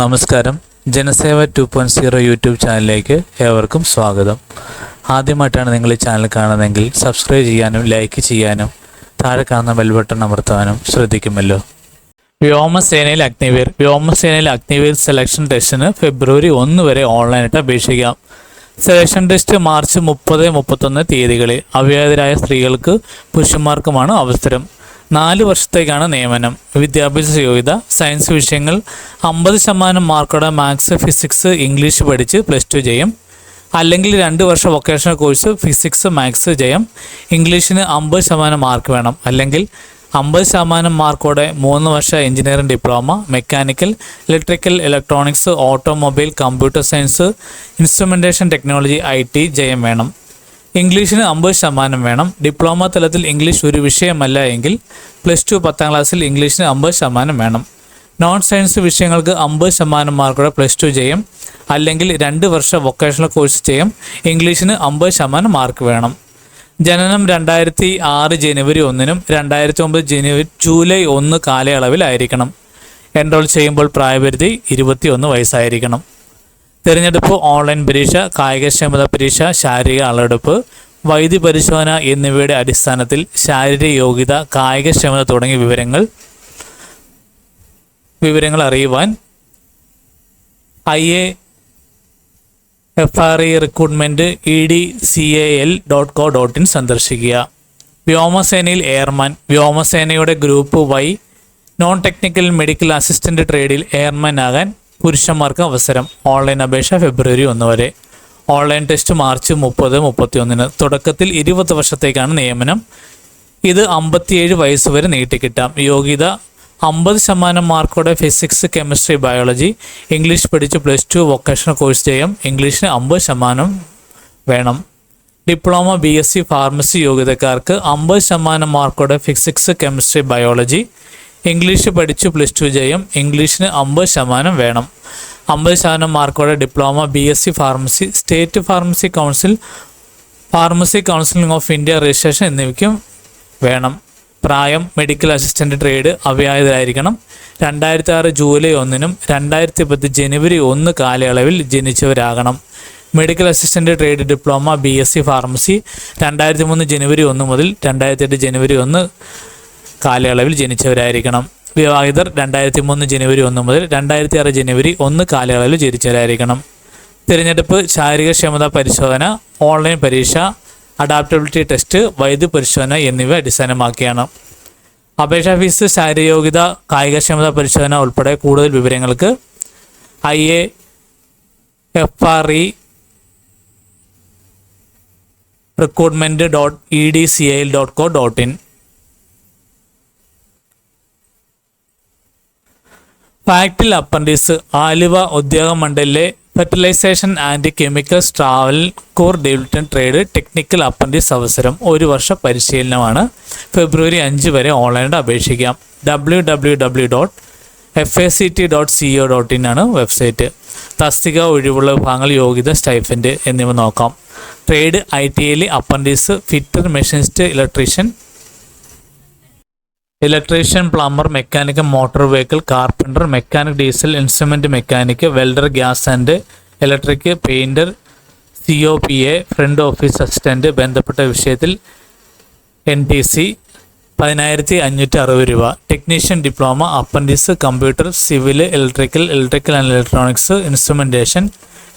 നമസ്കാരം. Janaseva two point zero YouTube ചാനലിലേക്ക് ഏവർക്കും സ്വാഗതം. ആദ്യമായിട്ടാണ് നിങ്ങൾ ഈ ചാനൽ കാണുന്നതെങ്കിൽ സബ്സ്ക്രൈബ് ചെയ്യാനും ലൈക്ക് ചെയ്യാനും താഴെ കാണുന്ന ബെൽ ബട്ടൺ അമർത്താനും ശ്രദ്ധിക്കുമല്ലോ. വ്യോമസേനയിൽ അഗ്നിവീർ വ്യോമസേനയിൽ അഗ്നിവീർ സെലക്ഷൻ ടെസ്റ്റിന് ഫെബ്രുവരി ഒന്ന് വരെ ഓൺലൈനായിട്ട് അപേക്ഷിക്കാം. സെലക്ഷൻ ടെസ്റ്റ് മാർച്ച് മുപ്പത് മുപ്പത്തൊന്ന് തീയതികളിൽ. അവ്യാതരായ സ്ത്രീകൾക്ക് പുരുഷന്മാർക്കുമാണ് അവസരം. നാല് വർഷത്തേക്കാണ് നിയമനം. വിദ്യാഭ്യാസ യോഗ്യത സയൻസ് വിഷയങ്ങൾ അമ്പത് ശതമാനം മാർക്കോടെ മാത്സ് ഫിസിക്സ് ഇംഗ്ലീഷ് പഠിച്ച് പ്ലസ് ടു ചെയ്യും. അല്ലെങ്കിൽ രണ്ട് വർഷം വൊക്കേഷണൽ കോഴ്സ് ഫിസിക്സ് മാത്സ് ചെയ്യാം. ഇംഗ്ലീഷിന് അമ്പത് ശതമാനം മാർക്ക് വേണം. അല്ലെങ്കിൽ അമ്പത് ശതമാനം മാർക്കോടെ മൂന്ന് വർഷ engineering diploma mechanical electrical electronics automobile computer science instrumentation technology I T ജയം വേണം. ഇംഗ്ലീഷിന് അമ്പത് ശതമാനം വേണം. ഡിപ്ലോമ തലത്തിൽ ഇംഗ്ലീഷ് ഒരു വിഷയമല്ല എങ്കിൽ പ്ലസ് ടു പത്താം ക്ലാസ്സിൽ ഇംഗ്ലീഷിന് അമ്പത് ശതമാനം വേണം. നോൺ സയൻസ് വിഷയങ്ങൾക്ക് അമ്പത് ശതമാനം മാർക്കോടെ പ്ലസ് ടു ചെയ്യും. അല്ലെങ്കിൽ രണ്ട് വർഷ വൊക്കേഷണൽ കോഴ്സ് ചെയ്യും. ഇംഗ്ലീഷിന് അമ്പത് ശതമാനം മാർക്ക് വേണം. ജനനം രണ്ടായിരത്തി ആറ് ജനുവരി ഒന്നിനും രണ്ടായിരത്തി ഒമ്പത് ജനുവരി ജൂലൈ ഒന്ന് കാലയളവിലായിരിക്കണം. എൻറോൾ ചെയ്യുമ്പോൾ പ്രായപരിധി ഇരുപത്തിയൊന്ന് വയസ്സായിരിക്കണം. തിരഞ്ഞെടുപ്പ് ഓൺലൈൻ പരീക്ഷ കായികക്ഷമത പരീക്ഷ ശാരീരിക അളവെടുപ്പ് വൈദ്യ പരിശോധന എന്നിവയുടെ അടിസ്ഥാനത്തിൽ ശാരീരിക യോഗ്യത കായികക്ഷമത തുടങ്ങിയ വിവരങ്ങൾ വിവരങ്ങൾ അറിയുവാൻ I A F R E recruitment E D C A L dot co dot in സന്ദർശിക്കുക. വ്യോമസേനയിൽ എയർമാൻ വ്യോമസേനയുടെ group Y non technical medical assistant ട്രേഡിൽ airman ആകാൻ പുരുഷന്മാർക്ക് അവസരം. ഓൺലൈൻ അപേക്ഷ ഫെബ്രുവരി ഒന്ന് വരെ. ഓൺലൈൻ ടെസ്റ്റ് മാർച്ച് മുപ്പത് മുപ്പത്തിയൊന്നിന്. തുടക്കത്തിൽ ഇരുപത് വർഷത്തേക്കാണ് നിയമനം. ഇത് അമ്പത്തിയേഴ് വയസ്സ് വരെ നീട്ടിക്കിട്ടാം യോഗ്യത അമ്പത് ശതമാനം മാർക്കോടെ ഫിസിക്സ് കെമിസ്ട്രി ബയോളജി ഇംഗ്ലീഷ് പഠിച്ച് പ്ലസ് ടു വൊക്കേഷണൽ കോഴ്സ് ചെയ്യാം. ഇംഗ്ലീഷിന് അമ്പത് ശതമാനം വേണം. Diploma B S C pharmacy യോഗ്യതക്കാർക്ക് അമ്പത് ശതമാനം മാർക്കോടെ ഫിസിക്സ് കെമിസ്ട്രി ബയോളജി ഇംഗ്ലീഷ് പഠിച്ചു പ്ലസ് ടു ചെയ്യും ഇംഗ്ലീഷിന് അമ്പത് ശതമാനം വേണം. അമ്പത് ശതമാനം മാർക്കോടെ diploma B S C pharmacy state pharmacy council pharmacy counselling of India registration എന്നിവയ്ക്കും വേണം. പ്രായം മെഡിക്കൽ അസിസ്റ്റന്റ് ട്രേഡ് അവ്യായതരായിരിക്കണം രണ്ടായിരത്തി ആറ് ജൂലൈ ഒന്നിനും രണ്ടായിരത്തി പത്ത് ജനുവരി ഒന്ന് കാലയളവിൽ ജനിച്ചവരാകണം. Medical assistant trade diploma B S C pharmacy രണ്ടായിരത്തി മൂന്ന് ജനുവരി ഒന്ന് മുതൽ രണ്ടായിരത്തി എട്ട് ജനുവരി ഒന്ന് കാലയളവിൽ ജനിച്ചവരായിരിക്കണം. വിവാഹിതർ രണ്ടായിരത്തി മൂന്ന് ജനുവരി ഒന്ന് മുതൽ രണ്ടായിരത്തി ആറ് ജനുവരി ഒന്ന് കാലയളവിൽ ജനിച്ചവരായിരിക്കണം. തിരഞ്ഞെടുപ്പ് ശാരീരിക ക്ഷമതാ പരിശോധന ഓൺലൈൻ പരീക്ഷ അഡാപ്റ്റബിലിറ്റി ടെസ്റ്റ് വൈദ്യു പരിശോധന എന്നിവ അടിസ്ഥാനമാക്കിയാണ്. അപേക്ഷാ ഫീസ് ശാരീരയോഗ്യത കായികക്ഷമതാ പരിശോധന ഉൾപ്പെടെ കൂടുതൽ വിവരങ്ങൾക്ക് I A F R E recruitment dot E D C I dot co dot in. ഫാക്ടിൽ apprentice Aluva ഉദ്യോഗ മണ്ഡലിലെ fertilisation and chemicals Travancore development trade technical apprentice അവസരം ഒരു വർഷ പരിശീലനമാണ്. ഫെബ്രുവരി അഞ്ച് വരെ ഓൺലൈനായിട്ട് അപേക്ഷിക്കാം. W W W dot F A C T dot C O dot in ആണ് വെബ്സൈറ്റ്. തസ്തിക ഒഴിവുള്ള വിഭാഗങ്ങൾ യോഗ്യത സ്റ്റൈഫൻഡ് എന്നിവ നോക്കാം. ട്രേഡ് ഐ ടി ഐയിൽ apprentice fitter machinist electrician electrician plumber mechanic motor vehicle carpenter mechanic diesel instrument mechanic welder gas and electric painter C O P A front office assistant ബന്ധപ്പെട്ട വിഷയത്തിൽ N T C പതിനായിരത്തി അഞ്ഞൂറ്റി അറുപത് രൂപ. Technician diploma apprentice computer civil electrical electrical and electronics instrumentation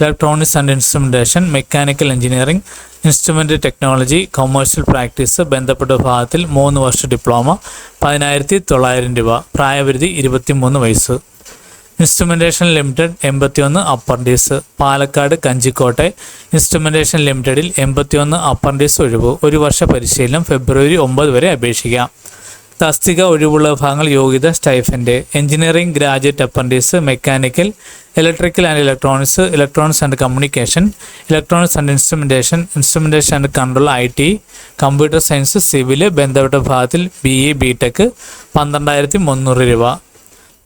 electronics and instrumentation mechanical engineering instrument technology commercial practice ബന്ധപ്പെട്ട വിഭാഗത്തിൽ മൂന്ന് വർഷ diploma പതിനായിരത്തി തൊള്ളായിരം രൂപ പ്രായപരിധി ഇരുപത്തിമൂന്ന് വയസ്സ്. ഇൻസ്ട്രുമെന്റേഷൻ ലിമിറ്റഡ് എൺപത്തിയൊന്ന് അപ്പർഡീസ് പാലക്കാട് കഞ്ചിക്കോട്ടെ. ഇൻസ്ട്രുമെന്റേഷൻ ലിമിറ്റഡിൽ എൺപത്തിയൊന്ന് അപ്പർഡീസ് ഒഴിവ്. ഒരു വർഷ പരിശീലനം ഫെബ്രുവരി ഒമ്പത് വരെ അപേക്ഷിക്കാം. തസ്തിക ഒഴിവുള്ള വിഭാഗങ്ങൾ യോഗ്യത സ്റ്റൈഫന്റെ engineering graduate apprentice mechanical electrical and electronics electronics and communication electronics and instrumentation instrumentation and control I T computer science civil ബന്ധപ്പെട്ട വിഭാഗത്തിൽ ബി എ ബി ടെക് പന്ത്രണ്ടായിരത്തി മുന്നൂറ് രൂപ.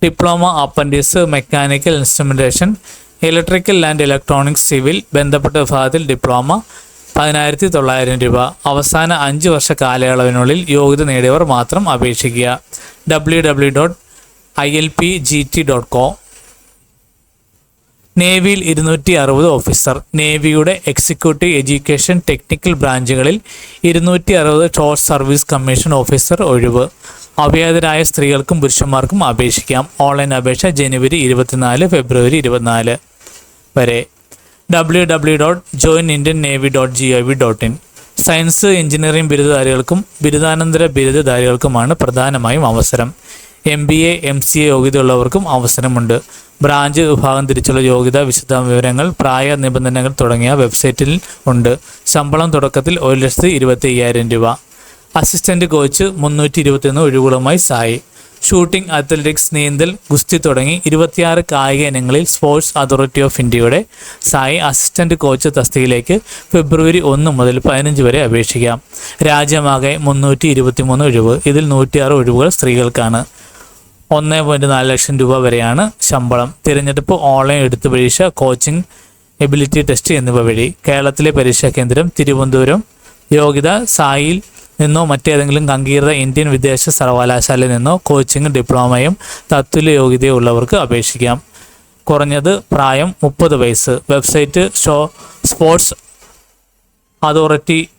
Diploma apprentice mechanical instrumentation electrical and electronics civil ബന്ധപ്പെട്ട വിഭാഗത്തിൽ diploma പതിനായിരത്തി തൊള്ളായിരം രൂപ. അവസാന അഞ്ച് വർഷ കാലയളവിനുള്ളിൽ യോഗ്യത നേടിയവർ മാത്രം അപേക്ഷിക്കുക. W W dot I L P G T dot com നേവിയിൽ ഇരുന്നൂറ്റി അറുപത് ഓഫീസർ. നേവിയുടെ എക്സിക്യൂട്ടീവ് എഡ്യൂക്കേഷൻ ടെക്നിക്കൽ ബ്രാഞ്ചുകളിൽ ഇരുന്നൂറ്റി അറുപത് ഷോർട്ട് സർവീസ് കമ്മീഷൻ ഓഫീസർ ഒഴിവ്. അവ്യാതരായ സ്ത്രീകൾക്കും പുരുഷന്മാർക്കും അപേക്ഷിക്കാം. ഓൺലൈൻ അപേക്ഷ ജനുവരി ഇരുപത്തിനാല് ഫെബ്രുവരി ഇരുപത്തിനാല് വരെ. W W dot join Indian navy dot G O V dot in science engineering ബിരുദധാരികൾക്കും ബിരുദാനന്തര ബിരുദധാരികൾക്കുമാണ് പ്രധാനമായും അവസരം. M B A M C A യോഗ്യതയുള്ളവർക്കും അവസരമുണ്ട്. ബ്രാഞ്ച് വിഭാഗം തിരിച്ചുള്ള യോഗ്യത വിശദ വിവരങ്ങൾ പ്രായ നിബന്ധനകൾ തുടങ്ങിയ വെബ്സൈറ്റിൽ ഉണ്ട്. ശമ്പളം തുടക്കത്തിൽ ഒരു ലക്ഷത്തി ഇരുപത്തി അയ്യായിരം രൂപ. അസിസ്റ്റന്റ് കോച്ച് മുന്നൂറ്റി ഇരുപത്തിയൊന്ന് ഒഴിവുകളുമായി സായി. ഷൂട്ടിംഗ് അത്ലറ്റിക്സ് നീന്തൽ ഗുസ്തി തുടങ്ങി ഇരുപത്തിയാറ് കായിക ഇനങ്ങളിൽ സ്പോർട്സ് അതോറിറ്റി ഓഫ് ഇന്ത്യയുടെ സായി അസിസ്റ്റന്റ് കോച്ച് തസ്തികയിലേക്ക് ഫെബ്രുവരി ഒന്ന് മുതൽ പതിനഞ്ച് വരെ അപേക്ഷിക്കാം. രാജ്യമാകെ മുന്നൂറ്റി ഇരുപത്തിമൂന്ന് ഒഴിവ്. ഇതിൽ നൂറ്റിയാറ് ഒഴിവുകൾ സ്ത്രീകൾക്കാണ്. ഒന്ന് പോയിന്റ് നാല് ലക്ഷം രൂപ വരെയാണ് ശമ്പളം. തിരഞ്ഞെടുപ്പ് ഓൺലൈൻ എടുത്തു പരീക്ഷ കോച്ചിംഗ് എബിലിറ്റി ടെസ്റ്റ് എന്നിവ വഴി കേരളത്തിലെ പരീക്ഷാ കേന്ദ്രം തിരുവനന്തപുരം യോഗ്യത സായിൽ നിന്നോ മറ്റേതെങ്കിലും അംഗീകൃത ഇന്ത്യൻ വിദേശ സർവകലാശാലയിൽ നിന്നോ കോച്ചിങ് ഡിപ്ലോമയും തത്തുല്യ യോഗ്യതയുള്ളവർക്ക് അപേക്ഷിക്കാം. കുറഞ്ഞത് പ്രായം മുപ്പത് വയസ്സ്. Website show sports authority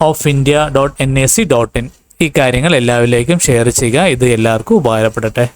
of India dot N A C dot in. ഈ കാര്യങ്ങൾ എല്ലാവരിലേക്കും ഷെയർ ചെയ്യുക. ഇത് എല്ലാവർക്കും ഉപകാരപ്പെടട്ടെ.